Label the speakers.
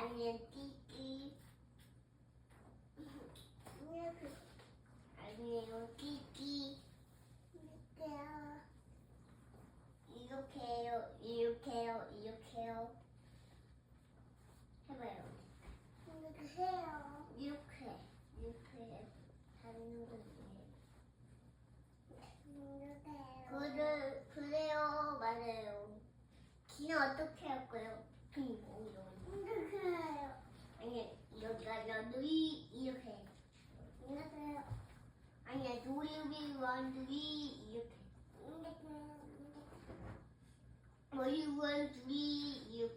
Speaker 1: 아니면 띠띠. 아니면 띠띠.
Speaker 2: 이렇게요.
Speaker 1: 이렇게요. 이렇게요. 이렇게요. 해봐요.
Speaker 2: 이렇게 해요.
Speaker 1: 이렇게. 이렇게 하는 거예요.
Speaker 2: 그래요
Speaker 1: 그래요. 말해요. 귀는 어떻게 할까요? 빙고. will be want to be? You, what mm, mm, mm. you want to be? You